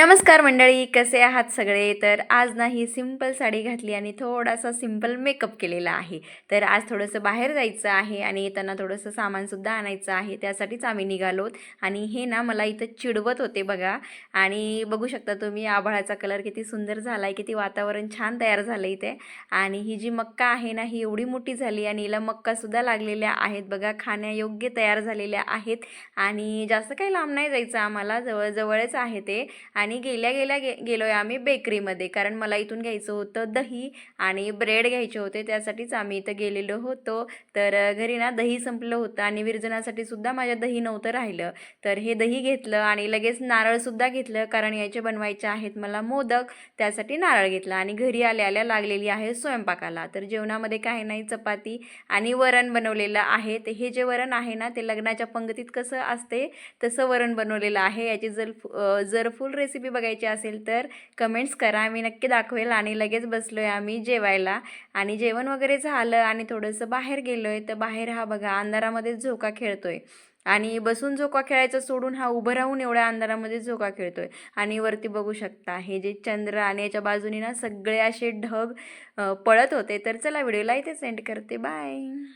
नमस्कार मंडळी कसे आहात सगळे? तर आज नाही सिंपल साडी घातली आणि थोडासा सिंपल मेकअप केलेला आहे. तर आज थोडंसं बाहेर जायचं आहे आणि येताना थोडंसं सामानसुद्धा आणायचं आहे. त्यासाठीच आम्ही निघालोत आणि हे ना मला इथं चिडवत होते बघा. आणि बघू शकता तुम्ही आभाळाचा कलर किती सुंदर झाला आहे किती वातावरण छान तयार झालं इथे. आणि ही जी मक्का आहे ना ही एवढी मोठी झाली आणि हिला मक्कासुद्धा लागलेल्या आहेत बघा. खाण्यायोग्य तयार झालेल्या आहेत आणि जास्त काही लांब नाही जायचं आम्हाला. जवळजवळच आहे ते. आणि आणि गेल्या गेल्या गे गेलो आहे आम्ही बेकरीमध्ये. कारण मला इथून घ्यायचं होतं दही आणि ब्रेड घ्यायचे होते. त्यासाठीच आम्ही इथं गेलेलो होतो. तर घरी ना दही संपलं होतं आणि विरजनासाठी सुद्धा माझ्या दही नव्हतं राहिलं. तर हे दही घेतलं आणि लगेच नारळसुद्धा घेतलं. कारण याचे बनवायचे आहेत मला मोदक. त्यासाठी नारळ घेतला आणि घरी आल्या आल्या लागलेली आहे स्वयंपाकाला. तर जेवणामध्ये काही नाही चपाती आणि वरण बनवलेलं आहे. ते हे जे वरण आहे ना ते लग्नाच्या पंगतीत कसं असते तसं वरण बनवलेलं आहे. याची जर जर फुल रेसिपी रेसिपी बघायची असेल तर कमेंट्स करा. मी नक्की दाखवेल आणि लगेच बसलो आहे आम्ही जेवायला. आणि जेवण वगैरे झालं आणि थोडंसं बाहेर गेलो आहे तर बाहेर हा बघा अंधारामध्ये झोका खेळतोय. आणि बसून झोका खेळायचं सोडून हा उभं राहून एवढ्या अंधारामध्ये झोका खेळतोय. आणि वरती बघू शकता हे जे चंद्र आणि याच्या बाजूने ना सगळे असे ढग पळत होते. तर चला व्हिडिओला इथे सेंड करते. बाय